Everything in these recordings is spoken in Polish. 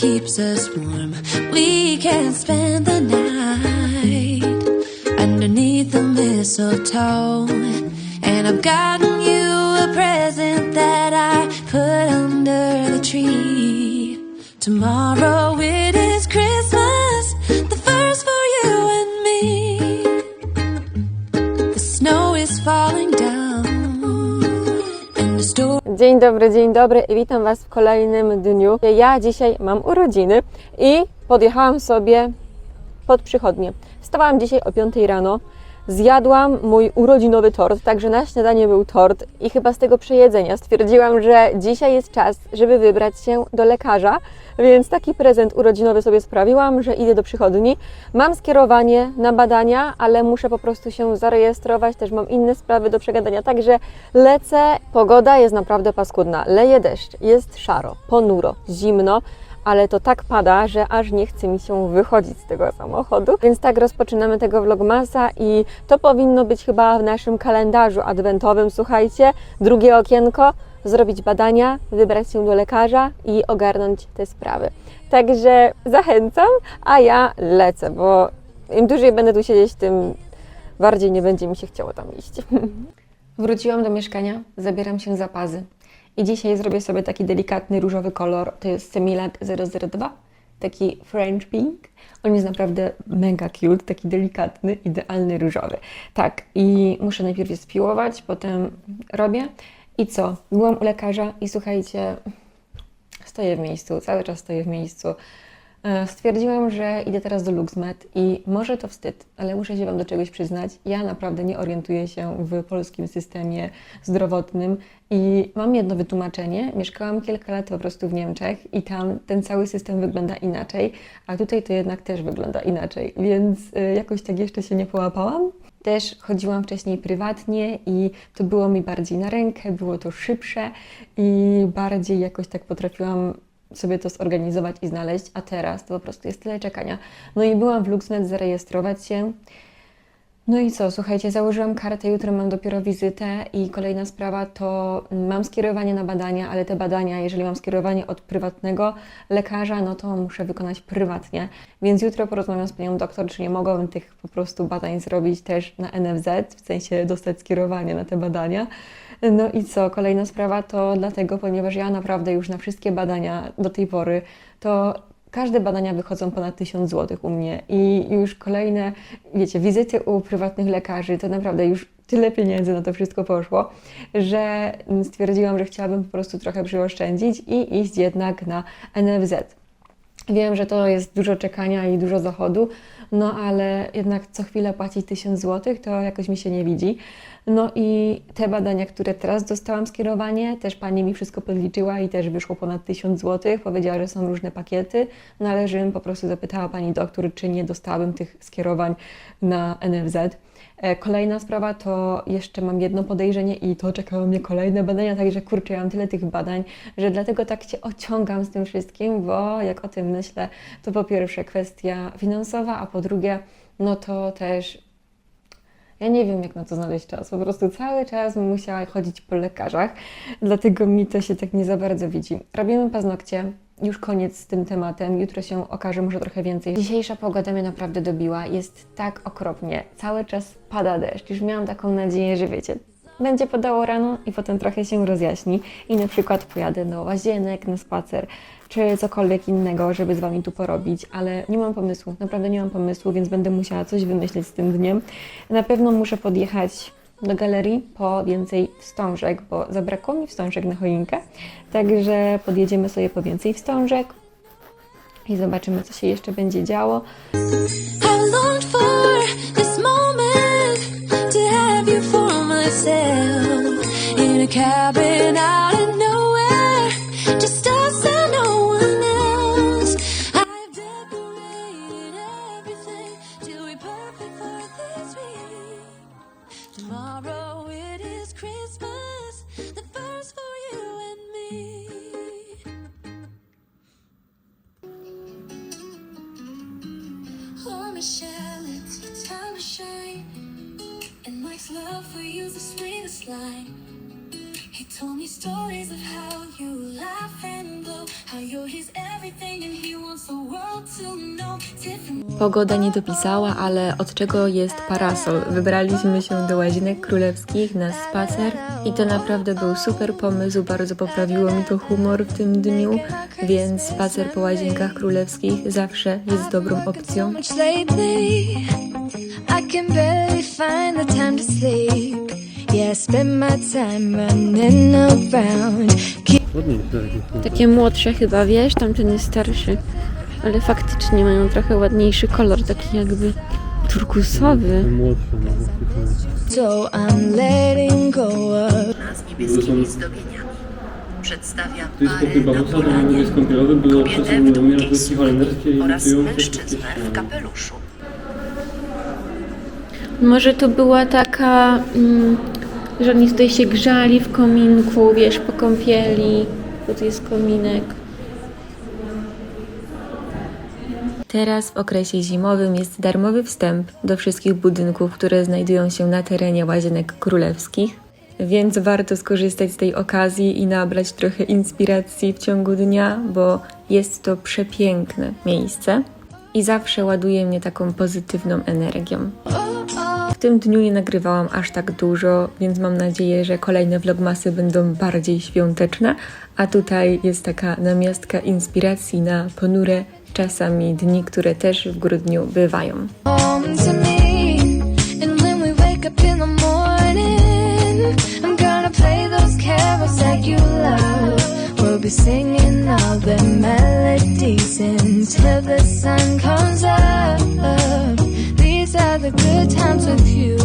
keeps us warm. We can spend the night underneath the mistletoe. And I've gotten you a present that I put under the tree. Tomorrow Dzień dobry, dzień dobry i witam Was w kolejnym dniu. Ja dzisiaj mam urodziny i podjechałam sobie pod przychodnie. Wstawałam dzisiaj o 5 rano, zjadłam mój urodzinowy tort, także na śniadanie był tort i chyba z tego przejedzenia stwierdziłam, że dzisiaj jest czas, żeby wybrać się do lekarza, więc taki prezent urodzinowy sobie sprawiłam, że idę do przychodni. Mam skierowanie na badania, ale muszę po prostu się zarejestrować, też mam inne sprawy do przegadania, także lecę. Pogoda jest naprawdę paskudna, leje deszcz, jest szaro, ponuro, zimno, ale to tak pada, że aż nie chce mi się wychodzić z tego samochodu. Więc tak rozpoczynamy tego vlogmasa i to powinno być chyba w naszym kalendarzu adwentowym. Słuchajcie, drugie okienko, zrobić badania, wybrać się do lekarza i ogarnąć te sprawy. Także zachęcam, a ja lecę, bo im dłużej będę tu siedzieć, tym bardziej nie będzie mi się chciało tam iść. Wróciłam do mieszkania, zabieram się za pazy. I dzisiaj zrobię sobie taki delikatny różowy kolor. To jest Semilac 002, taki French Pink. On jest naprawdę mega cute, taki delikatny, idealny różowy. Tak, i muszę najpierw je spiłować, potem robię. I co? Byłam u lekarza i słuchajcie, stoję w miejscu, cały czas stoję w miejscu. E, Stwierdziłam, że idę teraz do LuxMed i może to wstyd, ale muszę się Wam do czegoś przyznać. Ja naprawdę nie orientuję się w polskim systemie zdrowotnym i mam jedno wytłumaczenie. Mieszkałam kilka lat po prostu w Niemczech i tam ten cały system wygląda inaczej, a tutaj to jednak też wygląda inaczej, więc e, jakoś tak jeszcze się nie połapałam. Też chodziłam wcześniej prywatnie i to było mi bardziej na rękę, było to szybsze i bardziej jakoś tak potrafiłam sobie to zorganizować i znaleźć, a teraz to po prostu jest tyle czekania. No i byłam w LuxMed zarejestrować się. No i co, słuchajcie, założyłam kartę, jutro mam dopiero wizytę i kolejna sprawa to mam skierowanie na badania, ale te badania, jeżeli mam skierowanie od prywatnego lekarza, no to muszę wykonać prywatnie. Więc jutro porozmawiam z panią doktor, czy nie mogłabym tych po prostu badań zrobić też na NFZ, w sensie dostać skierowanie na te badania. No i co, kolejna sprawa to dlatego, ponieważ ja naprawdę już na wszystkie badania do tej pory to każde badania wychodzą ponad 1000 zł u mnie i już kolejne, wiecie, wizyty u prywatnych lekarzy, to naprawdę już tyle pieniędzy na to wszystko poszło, że stwierdziłam, że chciałabym po prostu trochę przyoszczędzić i iść jednak na NFZ. Wiem, że to jest dużo czekania i dużo zachodu, no ale jednak co chwilę płacić 1000 zł to jakoś mi się nie widzi. No i te badania, które teraz dostałam skierowanie, też pani mi wszystko podliczyła i też wyszło ponad 1000 zł. Powiedziała, że są różne pakiety, no ale po prostu zapytała pani doktor, czy nie dostałabym tych skierowań na NFZ. E, Kolejna sprawa to jeszcze mam jedno podejrzenie i to czekają mnie kolejne badania, także kurczę, ja mam tyle tych badań, że dlatego tak się ociągam z tym wszystkim, bo jak o tym myślę, to po pierwsze kwestia finansowa, a po drugie, no to też ja nie wiem, jak na to znaleźć czas. Po prostu cały czas musiała chodzić po lekarzach, dlatego mi to się tak nie za bardzo widzi. Robimy paznokcie. Już koniec z tym tematem. Jutro się okaże może trochę więcej. Dzisiejsza pogoda mnie naprawdę dobiła. Jest tak okropnie. Cały czas pada deszcz. Już miałam taką nadzieję, że wiecie, będzie padało rano i potem trochę się rozjaśni i na przykład pojadę do łazienek, na spacer, czy cokolwiek innego, żeby z Wami tu porobić, ale nie mam pomysłu, naprawdę nie mam pomysłu, więc będę musiała coś wymyślić z tym dniem. Na pewno muszę podjechać do galerii po więcej wstążek, bo zabrakło mi wstążek na choinkę, także podjedziemy sobie po więcej wstążek i zobaczymy, co się jeszcze będzie działo. Cabin out of nowhere, just us and no one else. I've decorated everything to be perfect for this week. Tomorrow it is Christmas, the first for you and me. Oh, Michelle, it's your time to shine. And Mike's love for you's the sweetest line. Told me stories of how you laugh and blow, How you're his everything and he wants the world to know. Pogoda nie dopisała, ale od czego jest parasol? Wybraliśmy się do Łazienek Królewskich na spacer i to naprawdę był super pomysł, bardzo poprawiło mi to humor w tym dniu, więc spacer po Łazienkach Królewskich zawsze jest dobrą opcją. much lately. I can barely find the time to sleep. Yeah, I spend my time running around. Keep Ładniejsze jakieś. Takie młodsze chyba, wiesz, tamten jest starszy, ale faktycznie mają trochę ładniejszy kolor, taki jakby turkusowy. No faktycznie. so I'm letting go of. z niebieskimi zdobieniami. Przedstawia To jest parę pokój na babusa, to polanie, jest kąpielowy, było kobietę w przesuwanie długiej rozrywki sukni holenderskie i oraz mężczyznę w kapeluszu. Może to była taka, mm, że oni tutaj się grzali w kominku, wiesz, po kąpieli, bo tu jest kominek. Teraz w okresie zimowym jest darmowy wstęp do wszystkich budynków, które znajdują się na terenie Łazienek Królewskich, więc warto skorzystać z tej okazji i nabrać trochę inspiracji w ciągu dnia, bo jest to przepiękne miejsce i zawsze ładuje mnie taką pozytywną energią. W tym dniu nie nagrywałam aż tak dużo, więc mam nadzieję, że kolejne vlogmasy będą bardziej świąteczne, a tutaj jest taka namiastka inspiracji na ponure czasami dni, które też w grudniu bywają. singing all the melodies until the sun comes up. The good times with you.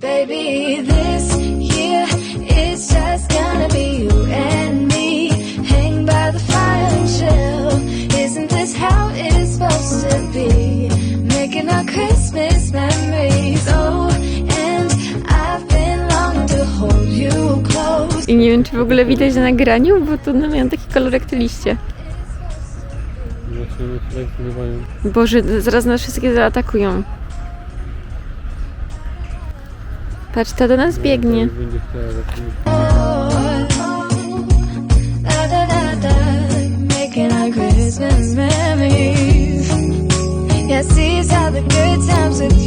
Baby, this year it's just gonna be you and me. Hang by the fire and chill. Isn't this how it's supposed to be? Making our Christmas memories. Oh, and I've been to hold you close. I nie wiem, czy w ogóle widać na nagraniu, bo to no, mają taki kolor jak liście. Boże, zaraz nas wszystkie zaatakują. Patrz, ta do nas biegnie.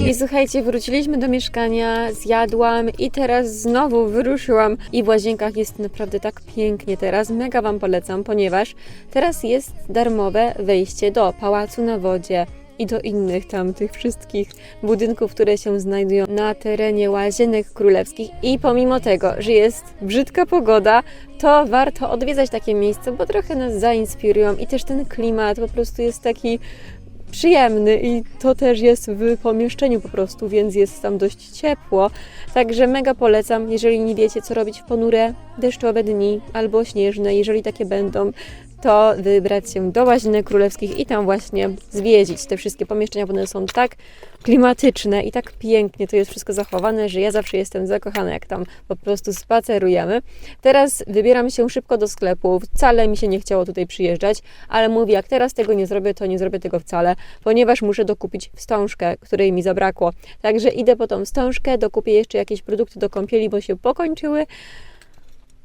I słuchajcie, wróciliśmy do mieszkania, zjadłam i teraz znowu wyruszyłam. I w łazienkach jest naprawdę tak pięknie teraz. Mega Wam polecam, ponieważ teraz jest darmowe wejście do Pałacu na Wodzie i do innych tam tych wszystkich budynków, które się znajdują na terenie Łazienek Królewskich. I pomimo tego, że jest brzydka pogoda, to warto odwiedzać takie miejsce, bo trochę nas zainspirują i też ten klimat po prostu jest taki przyjemny i to też jest w pomieszczeniu po prostu, więc jest tam dość ciepło. Także mega polecam, jeżeli nie wiecie co robić w ponure, deszczowe dni albo śnieżne, jeżeli takie będą, to wybrać się do Łazienek Królewskich i tam właśnie zwiedzić te wszystkie pomieszczenia, bo one są tak klimatyczne i tak pięknie to jest wszystko zachowane, że ja zawsze jestem zakochana, jak tam po prostu spacerujemy. Teraz wybieram się szybko do sklepu. Wcale mi się nie chciało tutaj przyjeżdżać, ale mówię, jak teraz tego nie zrobię, to nie zrobię tego wcale, ponieważ muszę dokupić wstążkę, której mi zabrakło. Także idę po tą wstążkę, dokupię jeszcze jakieś produkty do kąpieli, bo się pokończyły.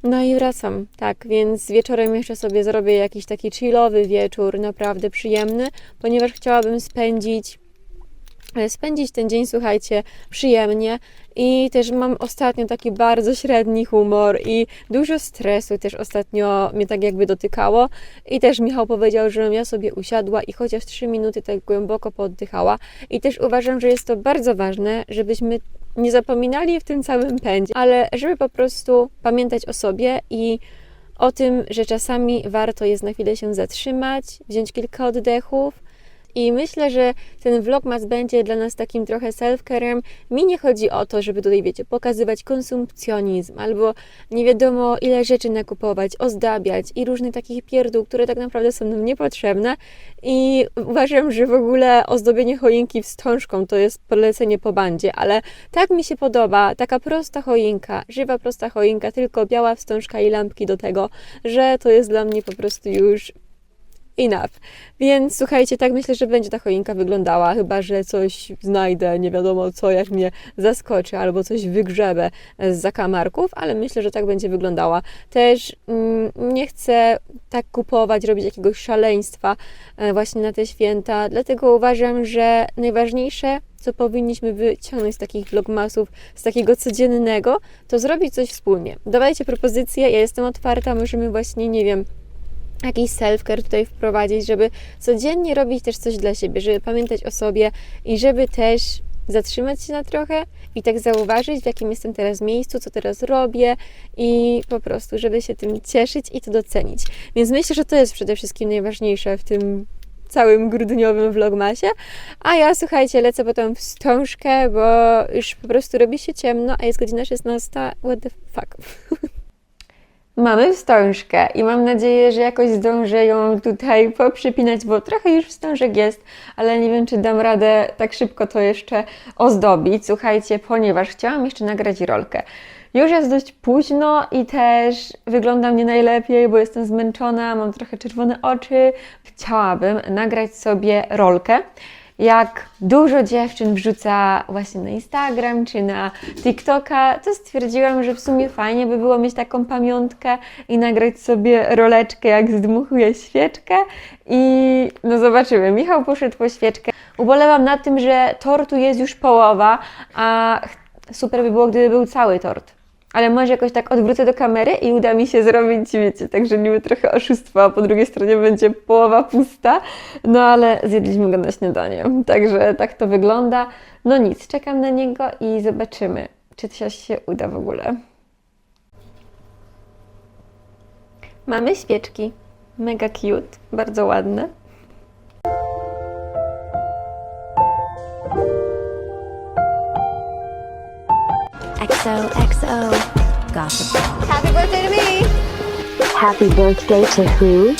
No i wracam, tak, więc wieczorem jeszcze sobie zrobię jakiś taki chillowy wieczór, naprawdę przyjemny, ponieważ chciałabym spędzić e, spędzić ten dzień, słuchajcie, przyjemnie i też mam ostatnio taki bardzo średni humor i dużo stresu też ostatnio mnie tak jakby dotykało i też Michał powiedział, żebym ja sobie usiadła i chociaż 3 minuty tak głęboko pooddychała i też uważam, że jest to bardzo ważne, żebyśmy nie zapominali w tym całym pędzie, ale żeby po prostu pamiętać o sobie i o tym, że czasami warto jest na chwilę się zatrzymać, wziąć kilka oddechów. I myślę, że ten vlogmas będzie dla nas takim trochę self-carem. Mi nie chodzi o to, żeby tutaj, wiecie, pokazywać konsumpcjonizm albo nie wiadomo ile rzeczy nakupować, ozdabiać i różnych takich pierdół, które tak naprawdę są nam niepotrzebne. I uważam, że w ogóle ozdobienie choinki wstążką to jest polecenie po bandzie, ale tak mi się podoba, taka prosta choinka, żywa prosta choinka, tylko biała wstążka i lampki do tego, że to jest dla mnie po prostu już enough. Więc słuchajcie, tak myślę, że będzie ta choinka wyglądała, chyba że coś znajdę, nie wiadomo co, jak mnie zaskoczy, albo coś wygrzebę z zakamarków, ale myślę, że tak będzie wyglądała. Też mm, nie chcę tak kupować, robić jakiegoś szaleństwa e, właśnie na te święta, dlatego uważam, że najważniejsze co powinniśmy wyciągnąć z takich vlogmasów, z takiego codziennego, to zrobić coś wspólnie. Dawajcie propozycje, ja jestem otwarta, możemy właśnie, nie wiem, jakiś self-care tutaj wprowadzić, żeby codziennie robić też coś dla siebie, żeby pamiętać o sobie i żeby też zatrzymać się na trochę i tak zauważyć, w jakim jestem teraz miejscu, co teraz robię i po prostu, żeby się tym cieszyć i to docenić. Więc myślę, że to jest przede wszystkim najważniejsze w tym całym grudniowym vlogmasie. A ja, słuchajcie, lecę potem w wstążkę, bo już po prostu robi się ciemno, a jest godzina 16. What the fuck? Mamy wstążkę i mam nadzieję, że jakoś zdążę ją tutaj poprzypinać, bo trochę już wstążek jest, ale nie wiem, czy dam radę tak szybko to jeszcze ozdobić. Słuchajcie, ponieważ chciałam jeszcze nagrać rolkę. Już jest dość późno i też wyglądam nie najlepiej, bo jestem zmęczona, mam trochę czerwone oczy. Chciałabym nagrać sobie rolkę jak dużo dziewczyn wrzuca właśnie na Instagram czy na TikToka, to stwierdziłam, że w sumie fajnie by było mieć taką pamiątkę i nagrać sobie roleczkę, jak zdmuchuję świeczkę. I no zobaczymy. Michał poszedł po świeczkę. Ubolewam nad tym, że tortu jest już połowa, a super by było, gdyby był cały tort. Ale może jakoś tak odwrócę do kamery i uda mi się zrobić, wiecie, także niby trochę oszustwo, a po drugiej stronie będzie połowa pusta, no ale zjedliśmy go na śniadanie, także tak to wygląda. No nic, czekam na niego i zobaczymy, czy coś się uda w ogóle. Mamy świeczki, mega cute, bardzo ładne. XOXO Gossip Girl. Happy birthday to me! Happy birthday to who?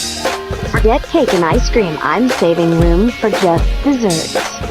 Forget cake and ice cream. I'm saving room for just desserts.